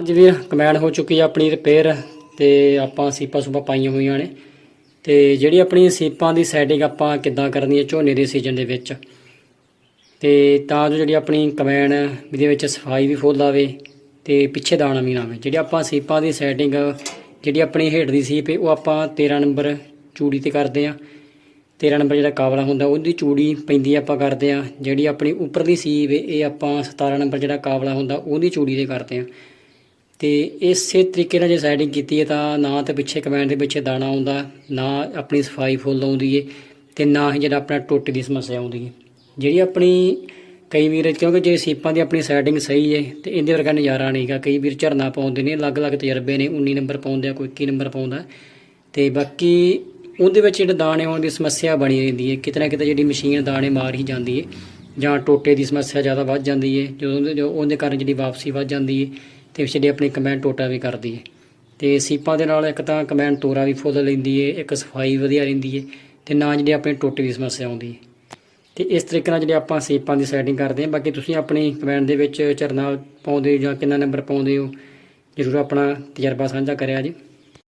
ਹਾਂਜੀ ਵੀਰ ਕਮੈਂਡ ਹੋ ਚੁੱਕੀ ਆ ਆਪਣੀ ਰਿਪੇਅਰ ਤੇ ਆਪਾਂ ਸੀਪਾਂ ਸੁਪਾਂ ਪਾਈਆਂ ਹੋਈਆਂ ਨੇ। ਤੇ ਜਿਹੜੀ ਆਪਣੀ ਸੀਪਾਂ ਦੀ ਸੈਟਿੰਗ ਆਪਾਂ ਕਿੱਦਾਂ ਕਰਨੀ ਹੈ ਝੋਨੇ ਦੇ ਸੀਜ਼ਨ ਦੇ ਵਿੱਚ। ਤੇ ਤਾਂ ਜੋ ਜਿਹੜੀ ਆਪਣੀ ਕਮੈਨ ਇਹਦੇ ਵਿੱਚ ਸਫ਼ਾਈ ਵੀ ਫੁੱਲ ਆਵੇ ਤੇ ਪਿੱਛੇ ਦਾਣਾ ਵੀ ਨਾ ਆਵੇ। ਜਿਹੜੀ ਆਪਾਂ ਸੀਪਾਂ ਦੀ ਸੈਟਿੰਗ ਜਿਹੜੀ ਆਪਣੀ ਹੇਠ ਦੀ ਸੀਪ ਹੈ, ਉਹ ਆਪਾਂ 13 ਨੰਬਰ ਚੂੜੀ ਤੇ ਕਰਦੇ ਆ 13 ਨੰਬਰ ਜਿਹੜਾ ਕਾਬਲਾ ਹੁੰਦਾ, ਉਹਦੀ ਚੂੜੀ ਪੈਂਦੀ ਆਪਾਂ ਕਰਦੇ ਆ ਜਿਹੜੀ ਆਪਣੀ ਉੱਪਰਲੀ ਸੀਪ ਹੈ, ਇਹ ਆਪਾਂ 17 ਨੰਬਰ ਜਿਹੜਾ ਕਾਬਲਾ ਹੁੰਦਾ, ਉਹਦੀ ਚੂੜੀ ਤੇ ਕਰਦੇ ਆ ਤੇ ਇਸੇ ਤਰੀਕੇ ਨਾਲ ਜੇ ਸਾਈਡਿੰਗ ਕੀਤੀ ਹੈ ਤਾਂ ਨਾ ਤਾਂ ਪਿੱਛੇ ਕਮੈਂਟ ਦੇ ਪਿੱਛੇ ਦਾਣਾ ਆਉਂਦਾ, ਨਾ ਆਪਣੀ ਸਫ਼ਾਈ ਫੁੱਲ ਆਉਂਦੀ ਏ ਤੇ ਨਾ ਹੀ ਜਿਹੜਾ ਆਪਣਾ ਟੁੱਟ ਦੀ ਸਮੱਸਿਆ ਆਉਂਦੀ ਏ। ਜਿਹੜੀ ਆਪਣੀ ਕਈ ਵੀਰ, ਕਿਉਂਕਿ ਜੇ ਸੀਪਾਂ ਦੀ ਆਪਣੀ ਸੈਟਿੰਗ ਸਹੀ ਏ ਤੇ ਇਹਦੇ ਵਰਗਾ ਨਜ਼ਾਰਾ ਨਹੀਂਗਾ ਕਈ ਵੀਰ ਝਰਨਾ ਪਾਉਂਦੇ ਨੇ, ਅਲੱਗ-ਅਲੱਗ ਤਜਰਬੇ ਨੇ 19 ਨੰਬਰ ਪਾਉਂਦੇ ਆ, ਕੋਈ 21 ਨੰਬਰ ਪਾਉਂਦਾ। ਤੇ ਬਾਕੀ ਉਹਦੇ ਵਿੱਚ ਜਿਹੜੇ ਦਾਣੇ ਆਉਣ ਦੀ ਸਮੱਸਿਆ ਬਣੀ ਰਹਿੰਦੀ ਏ। ਕਿਤੇ ਨਾ ਕਿਤੇ ਜਿਹੜੀ ਮਸ਼ੀਨ ਦਾਣੇ ਮਾਰ ਹੀ ਜਾਂਦੀ ਏ। ਜਾਂ ਟੋਟੇ ਦੀ ਸਮੱਸਿਆ ਜ਼ਿਆਦਾ ਵੱਧ ਜਾਂਦੀ ਏ, ਜਦੋਂ ਉਹਦੇ- ਕਾਰਨ ਜਿਹੜੀ ਵਾਪਸੀ ਵੱਧ ਜਾਂਦੀ ਏ, ਤੇ ਜਿਹੜੀ ਆਪਣੀ ਕਮੈਂਡ ਟੋਟਾ ਵੀ ਕਰਦੀ ਏ। ਤੇ ਸੀਪਾਂ ਦੇ ਨਾਲ ਇੱਕ ਤਾਂ ਕਮੈਂਡ ਤੋਰਾ ਵੀ ਫੁੱਲ ਲੈਂਦੀ ਏ, ਇੱਕ ਸਫ਼ਾਈ ਵਧੀਆ ਰਹਿੰਦੀ ਏ, ਤੇ ਨਾ ਜਿਹੜੀ ਆਪਣੇ ਟੋਟੇ ਦੀ ਸਮੱਸਿਆ ਆਉਂਦੀ ਏ। ਤੇ ਇਸ ਤਰੀਕੇ ਨਾਲ ਜਿਹੜੇ ਆਪਾਂ ਸੀਪਾਂ ਦੀ ਸੈਟਿੰਗ ਕਰਦੇ ਹਾਂ ਬਾਕੀ ਤੁਸੀਂ ਆਪਣੀ ਕਮੈਂਡ ਦੇ ਵਿੱਚ ਝਰਨਾ ਪਾਉਂਦੇ ਹੋ ਜਾਂ ਕਿੰਨਾ ਨੰਬਰ ਪਾਉਂਦੇ ਹੋ, ਜਰੂਰ ਆਪਣਾ ਤਜਰਬਾ ਸਾਂਝਾ ਕਰਿਆ ਜੀ।